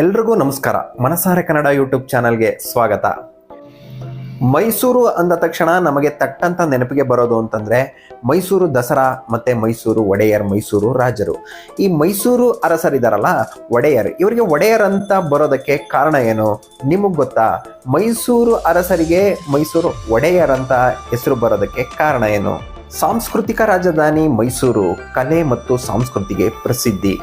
ಎಲ್ರಿಗೂ ನಮಸ್ಕಾರ. ಮನಸಾರೆ ಕನ್ನಡ ಯೂಟ್ಯೂಬ್ ಚಾನಲ್ಗೆ ಸ್ವಾಗತ. ಮೈಸೂರು ಅಂದ ತಕ್ಷಣ ನಮಗೆ ತಟ್ಟಂತ ನೆನಪಿಗೆ ಬರೋದು ಅಂತಂದ್ರೆ ಮೈಸೂರು ದಸರಾ ಮತ್ತೆ ಮೈಸೂರು ಒಡೆಯರ್, ಮೈಸೂರು ರಾಜರು. ಈ ಮೈಸೂರು ಅರಸರಿದಾರಲ್ಲ, ಒಡೆಯರ್. ಇವರಿಗೆ ಒಡೆಯರ್ ಅಂತ ಬರೋದಕ್ಕೆ ಕಾರಣ ಏನು? ನಿಮಗೆ ಗೊತ್ತಾ? ಮೈಸೂರು ಅರಸರಿಗೆ ಮೈಸೂರು ಒಡೆಯರ್ ಅಂತ ಹೆಸರು ಬರೋದಕ್ಕೆ ಕಾರಣ ಏನು? ಸಾಂಸ್ಕೃತಿಕ ರಾಜಧಾನಿ ಮೈಸೂರು ಕಲೆ ಮತ್ತು ಸಂಸ್ಕೃತಿಗೆ ಪ್ರಸಿದ್ಧಿ.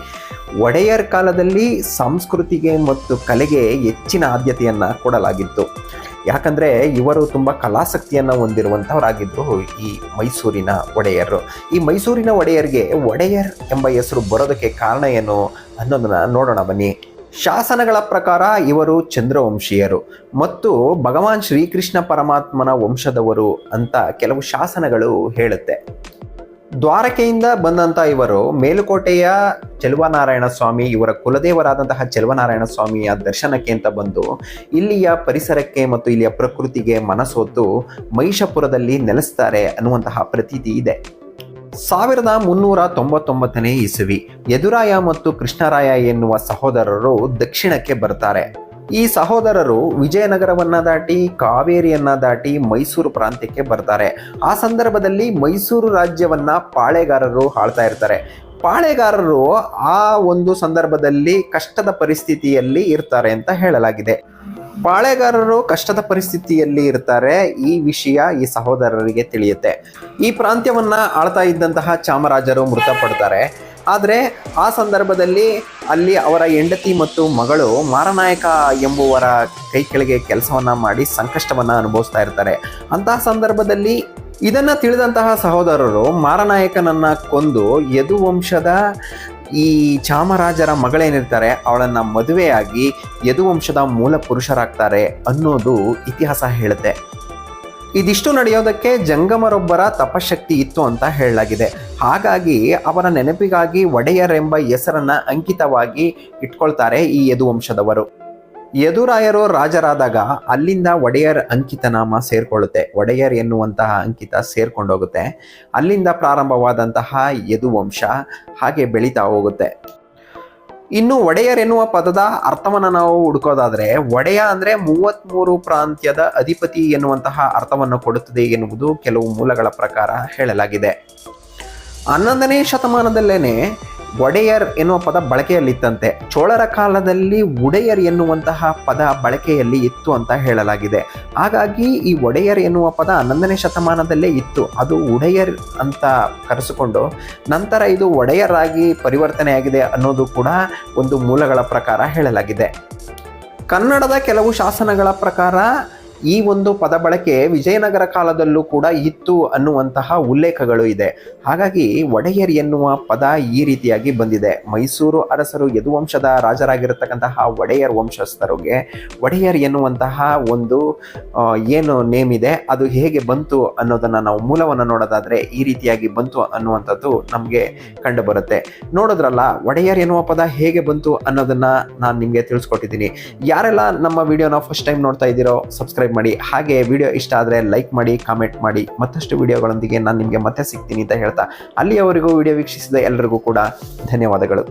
ಒಡೆಯರ್ ಕಾಲದಲ್ಲಿ ಸಂಸ್ಕೃತಿಗೆ ಮತ್ತು ಕಲೆಗೆ ಹೆಚ್ಚಿನ ಆದ್ಯತೆಯನ್ನು ಕೊಡಲಾಗಿತ್ತು. ಯಾಕಂದರೆ ಇವರು ತುಂಬ ಕಲಾಸಕ್ತಿಯನ್ನು ಹೊಂದಿರುವಂಥವರಾಗಿದ್ದರು ಈ ಮೈಸೂರಿನ ಒಡೆಯರು. ಈ ಮೈಸೂರಿನ ಒಡೆಯರ್ಗೆ ಒಡೆಯರ್ ಎಂಬ ಹೆಸರು ಬರೋದಕ್ಕೆ ಕಾರಣ ಏನು ಅನ್ನೋದನ್ನ ನೋಡೋಣ ಬನ್ನಿ. ಶಾಸನಗಳ ಪ್ರಕಾರ ಇವರು ಚಂದ್ರವಂಶೀಯರು ಮತ್ತು ಭಗವಾನ್ ಶ್ರೀಕೃಷ್ಣ ಪರಮಾತ್ಮನ ವಂಶದವರು ಅಂತ ಕೆಲವು ಶಾಸನಗಳು ಹೇಳುತ್ತೆ. ದ್ವಾರಕೆಯಿಂದ ಬಂದಂತ ಇವರು ಮೇಲುಕೋಟೆಯ ಚೆಲುವನಾರಾಯಣ ಸ್ವಾಮಿ, ಇವರ ಕುಲದೇವರಾದಂತಹ ಚೆಲುವನಾರಾಯಣ ಸ್ವಾಮಿಯ ದರ್ಶನಕ್ಕೆ ಅಂತ ಬಂದು ಇಲ್ಲಿಯ ಪರಿಸರಕ್ಕೆ ಮತ್ತು ಇಲ್ಲಿಯ ಪ್ರಕೃತಿಗೆ ಮನಸೋತು ಮಹಿಷಪುರದಲ್ಲಿ ನೆಲೆಸ್ತಾರೆ ಅನ್ನುವಂತಹ ಪ್ರತೀತಿ ಇದೆ. ಸಾವಿರದ ಮುನ್ನೂರ ತೊಂಬತ್ತೊಂಬತ್ತನೇ ಇಸವಿ ಯದುರಾಯ ಮತ್ತು ಕೃಷ್ಣರಾಯ ಎನ್ನುವ ಸಹೋದರರು ದಕ್ಷಿಣಕ್ಕೆ ಬರ್ತಾರೆ. ಈ ಸಹೋದರರು ವಿಜಯನಗರವನ್ನ ದಾಟಿ, ಕಾವೇರಿಯನ್ನ ದಾಟಿ ಮೈಸೂರು ಪ್ರಾಂತ್ಯಕ್ಕೆ ಬರ್ತಾರೆ. ಆ ಸಂದರ್ಭದಲ್ಲಿ ಮೈಸೂರು ರಾಜ್ಯವನ್ನ ಪಾಳೆಗಾರರು ಆಳ್ತಾ ಇರ್ತಾರೆ. ಪಾಳೆಗಾರರು ಆ ಒಂದು ಸಂದರ್ಭದಲ್ಲಿ ಕಷ್ಟದ ಪರಿಸ್ಥಿತಿಯಲ್ಲಿ ಇರ್ತಾರೆ ಅಂತ ಹೇಳಲಾಗಿದೆ. ಪಾಳೆಗಾರರು ಕಷ್ಟದ ಪರಿಸ್ಥಿತಿಯಲ್ಲಿ ಇರ್ತಾರೆ, ಈ ವಿಷಯ ಈ ಸಹೋದರರಿಗೆ ತಿಳಿಯುತ್ತೆ. ಈ ಪ್ರಾಂತ್ಯವನ್ನ ಆಳ್ತಾ ಇದ್ದಂತಹ ಚಾಮರಾಜರು ಮೃತಪಡ್ತಾರೆ. ಆದರೆ ಆ ಸಂದರ್ಭದಲ್ಲಿ ಅಲ್ಲಿ ಅವರ ಹೆಂಡತಿ ಮತ್ತು ಮಗಳು ಮಾರನಾಯಕ ಎಂಬುವರ ಕೈ ಕೆಳಗೆ ಕೆಲಸವನ್ನು ಮಾಡಿ ಸಂಕಷ್ಟವನ್ನು ಅನುಭವಿಸ್ತಾ ಇರ್ತಾರೆ. ಅಂತಹ ಸಂದರ್ಭದಲ್ಲಿ ಇದನ್ನು ತಿಳಿದಂತಹ ಸಹೋದರರು ಮಾರನಾಯಕನನ್ನು ಕೊಂದು ಯದುವಂಶದ ಈ ಚಾಮರಾಜರ ಮಗಳೇನಿರ್ತಾರೆ ಅವಳನ್ನು ಮದುವೆಯಾಗಿ ಯದುವಂಶದ ಮೂಲ ಪುರುಷರಾಗ್ತಾರೆ ಅನ್ನೋದು ಇತಿಹಾಸ ಹೇಳುತ್ತೆ. ಇದಿಷ್ಟು ನಡೆಯೋದಕ್ಕೆ ಜಂಗಮರೊಬ್ಬರ ತಪಶಕ್ತಿ ಇತ್ತು ಅಂತ ಹೇಳಲಾಗಿದೆ. ಹಾಗಾಗಿ ಅವರ ನೆನಪಿಗಾಗಿ ಒಡೆಯರ್ ಎಂಬ ಹೆಸರನ್ನ ಅಂಕಿತವಾಗಿ ಇಟ್ಕೊಳ್ತಾರೆ ಈ ಯದುವಂಶದವರು. ಯದುರಾಯರು ರಾಜರಾದಾಗ ಅಲ್ಲಿಂದ ಒಡೆಯರ್ ಅಂಕಿತ ನಾಮ ಸೇರ್ಕೊಳ್ಳುತ್ತೆ. ಒಡೆಯರ್ ಎನ್ನುವಂತಹ ಅಂಕಿತ ಸೇರ್ಕೊಂಡೋಗುತ್ತೆ. ಅಲ್ಲಿಂದ ಪ್ರಾರಂಭವಾದಂತಹ ಯದುವಂಶ ಹಾಗೆ ಬೆಳೀತಾ ಹೋಗುತ್ತೆ. ಇನ್ನು ಒಡೆಯರ್ ಎನ್ನುವ ಪದದ ಅರ್ಥವನ್ನು ನಾವು ಹುಡುಕೋದಾದ್ರೆ, ಒಡೆಯ ಅಂದ್ರೆ ಮೂವತ್ಮೂರು ಪ್ರಾಂತ್ಯದ ಅಧಿಪತಿ ಎನ್ನುವಂತಹ ಅರ್ಥವನ್ನು ಕೊಡುತ್ತದೆ ಎನ್ನುವುದು ಕೆಲವು ಮೂಲಗಳ ಪ್ರಕಾರ ಹೇಳಲಾಗಿದೆ. ಹನ್ನೊಂದನೇ ಶತಮಾನದಲ್ಲೇನೆ ಒಡೆಯರ್ ಎನ್ನುವ ಪದ ಬಳಕೆಯಲ್ಲಿತ್ತಂತೆ. ಚೋಳರ ಕಾಲದಲ್ಲಿ ಒಡೆಯರ್ ಎನ್ನುವಂತಹ ಪದ ಬಳಕೆಯಲ್ಲಿ ಇತ್ತು ಅಂತ ಹೇಳಲಾಗಿದೆ. ಹಾಗಾಗಿ ಈ ಒಡೆಯರ್ ಎನ್ನುವ ಪದ ಹನ್ನೊಂದನೇ ಶತಮಾನದಲ್ಲೇ ಇತ್ತು. ಅದು ಒಡೆಯರ್ ಅಂತ ಕರೆಸಿಕೊಂಡು ನಂತರ ಇದು ಒಡೆಯರ್ ಆಗಿ ಪರಿವರ್ತನೆಯಾಗಿದೆ ಅನ್ನೋದು ಕೂಡ ಒಂದು ಮೂಲಗಳ ಪ್ರಕಾರ ಹೇಳಲಾಗಿದೆ. ಕನ್ನಡದ ಕೆಲವು ಶಾಸನಗಳ ಪ್ರಕಾರ ಈ ಒಂದು ಪದ ಬಳಕೆ ವಿಜಯನಗರ ಕಾಲದಲ್ಲೂ ಕೂಡ ಇತ್ತು ಅನ್ನುವಂತಹ ಉಲ್ಲೇಖಗಳು ಇದೆ. ಹಾಗಾಗಿ ಒಡೆಯರ್ ಎನ್ನುವ ಪದ ಈ ರೀತಿಯಾಗಿ ಬಂದಿದೆ. ಮೈಸೂರು ಅರಸರು ಯದುವಂಶದ ರಾಜರಾಗಿರತಕ್ಕಂತಹ ಒಡೆಯರ್ ವಂಶಸ್ಥರಿಗೆ ಒಡೆಯರ್ ಎನ್ನುವಂತಹ ಒಂದು ಏನು ನೇಮ್ ಇದೆ, ಅದು ಹೇಗೆ ಬಂತು ಅನ್ನೋದನ್ನ ನಾವು ಮೂಲವನ್ನು ನೋಡೋದಾದ್ರೆ ಈ ರೀತಿಯಾಗಿ ಬಂತು ಅನ್ನುವಂಥದ್ದು ನಮಗೆ ಕಂಡು ಬರುತ್ತೆ ನೋಡಿದ್ರಲ್ಲ, ಒಡೆಯರ್ ಎನ್ನುವ ಪದ ಹೇಗೆ ಬಂತು ಅನ್ನೋದನ್ನ ನಾನು ನಿಮಗೆ ತಿಳಿಸ್ಕೊಟ್ಟಿದ್ದೀನಿ. ಯಾರೆಲ್ಲ ನಮ್ಮ ವಿಡಿಯೋನ ಫಸ್ಟ್ ಟೈಮ್ ನೋಡ್ತಾ ಇದ್ದೀರೋ ಸಬ್ಸ್ಕ್ರೈಬ್ ಮಾಡಿ. ಹಾಗೆ ವಿಡಿಯೋ ಇಷ್ಟ ಆದರೆ ಲೈಕ್ ಮಾಡಿ ಕಾಮೆಂಟ್ ಮಾಡಿ. ಮತ್ತಷ್ಟು ವಿಡಿಯೋಗಳೊಂದಿಗೆ ನಾನು ನಿಮಗೆ ಮತ್ತೆ ಸಿಗ್ತೀನಿ ಅಂತ ಹೇಳ್ತಾ, ಅಲ್ಲಿಯವರೆಗೂ ವಿಡಿಯೋ ವೀಕ್ಷಿಸಿದ ಎಲ್ಲರಿಗೂ ಕೂಡ ಧನ್ಯವಾದಗಳು.